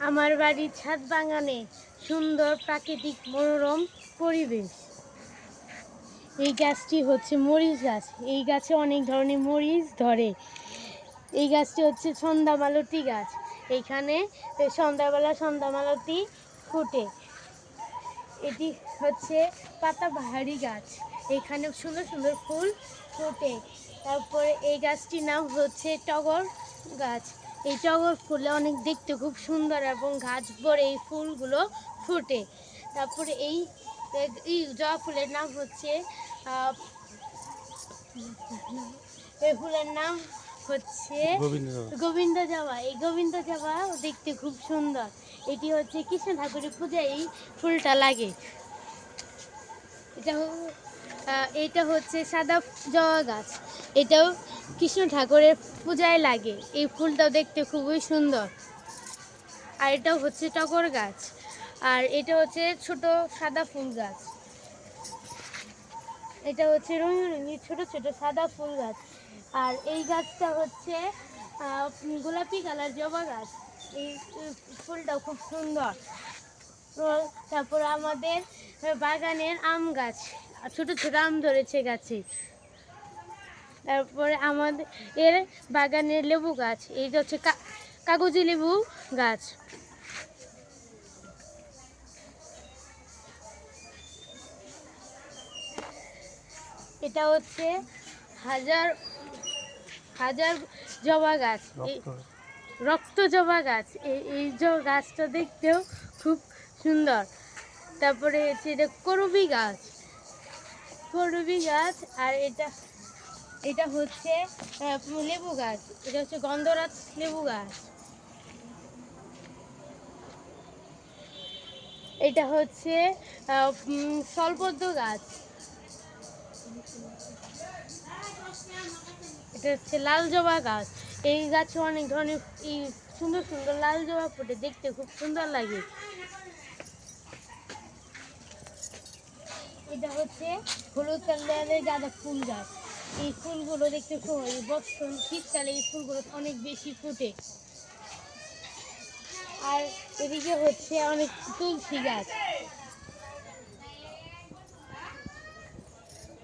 আমার বাড়ির ছাদ বাগানে সুন্দর প্রাকৃতিক মনোরম পরিবেশ। এই গাছটি হচ্ছে মরিচ গাছ। এই গাছে অনেক ধরনের মরিচ ধরে। এই গাছটি হচ্ছে সন্ধ্যামালতি গাছ। এইখানে সন্ধ্যাবেলা সন্ধ্যামালতি ফুটে। এটি হচ্ছে পাতাবাহারি গাছ। এখানে সুন্দর সুন্দর ফুল ফোটে। তারপরে এই গাছটির নাম হচ্ছে টগর গাছ। এই টগর ফুলে অনেক দেখতে খুব সুন্দর এবং গাছ ভরে এই ফুলগুলো ফোটে। তারপরে এই এই জবা ফুলের নাম হচ্ছে এই ফুলের নাম হচ্ছে গোবিন্দ জামা এই গোবিন্দ জামা দেখতে খুব সুন্দর। এটি হচ্ছে কৃষ্ণ ঠাকুরের পূজায় এই ফুলটা লাগে। এটা এটা হচ্ছে সাদা জবা গাছ। এটাও কৃষ্ণ ঠাকুরের পূজায় লাগে। এই ফুলটাও দেখতে খুবই সুন্দর। আর এটাও হচ্ছে টগর গাছ। আর এটা হচ্ছে ছোট সাদা ফুল গাছ। এটা হচ্ছে রঙিন রঙিন ছোট ছোট সাদা ফুল গাছ। আর এই গাছটা হচ্ছে গোলাপি কালার জবা গাছ। এই উম, ফুলটাও খুব সুন্দর। তারপর আমাদের বাগানের আম গাছ। ছোট ছোট আম ধরেছে গাছে। তারপরে আমাদের এর বাগানের লেবু গাছ এই যে হচ্ছে কাগজি লেবু গাছ। এটা হচ্ছে হাজার হাজার জবা গাছ। এই- রক্ত জবা গাছ। এই গাছটা দেখতেও খুব সুন্দর। তারপরে হচ্ছে এটা করবি গাছ। করবি গাছ আর এটা এটা হচ্ছে লেবু গাছ। এটা হচ্ছে গন্ধরাজ লেবু গাছ। এটা হচ্ছে আহ, স্বল্পদ্র গাছ। এটা হচ্ছে লাল জবা গাছ। এই গাছে অনেক ধরনের এই সুন্দর সুন্দর লাল জবা ফুটে দেখতে খুব সুন্দর লাগে। এটা হচ্ছে হলুদ কালারের গাঁদা ফুল গাছ। এই ফুলগুলো দেখতে খুব বর্ষণ শীতকালে এই ফুলগুলো অনেক বেশি ফুটে। আর এদিকে হচ্ছে অনেক তুলসী গাছ।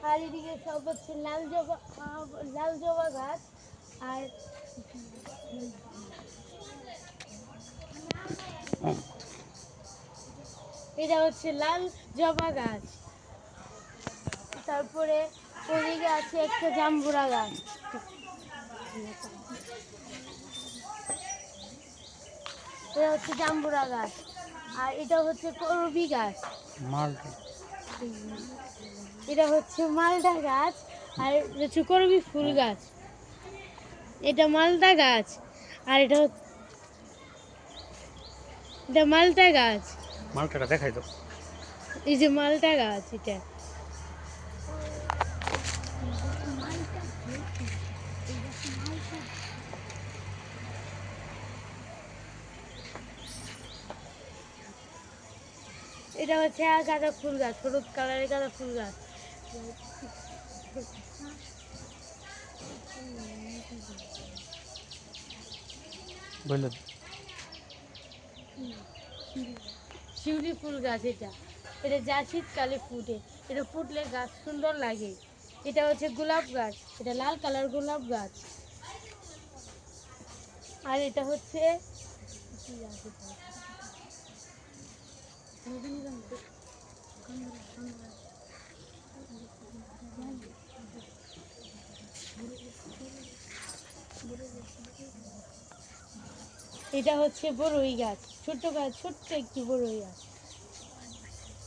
আর এদিকে সব হচ্ছে লাল জবা লাল জবা গাছ। আর এটা হচ্ছে লাল জবা গাছ। তারপরে ওদিকে আছে একটা জাম্বুরা গাছ। এটা হচ্ছে জাম্বুরা গাছ। আর এটা হচ্ছে করবি গাছ। মালটা। এটা হচ্ছে মালদা গাছ আর এটা হচ্ছে করবি ফুল গাছ। এটা মালদা গাছ আর এটা হচ্ছে- এটা মালটা গাছ। মালটাটা দেখাই তো এই যে মালটা গাছ এটা। এটা হচ্ছে গাঁদা ফুল গাছ হলুদ কালারের গাঁদা ফুল গাছ। শিউলি ফুল গাছ এটা। এটা যা শীতকালে ফুটে। এটা ফুটলে গাছ সুন্দর লাগে। এটা হচ্ছে গোলাপ গাছ। এটা লাল কালার গোলাপ গাছ। আর এটা হচ্ছে? এটা হচ্ছে বড়ই গাছ ছোট্ট গাছ ছোট্ট একটি বড়ই গাছ।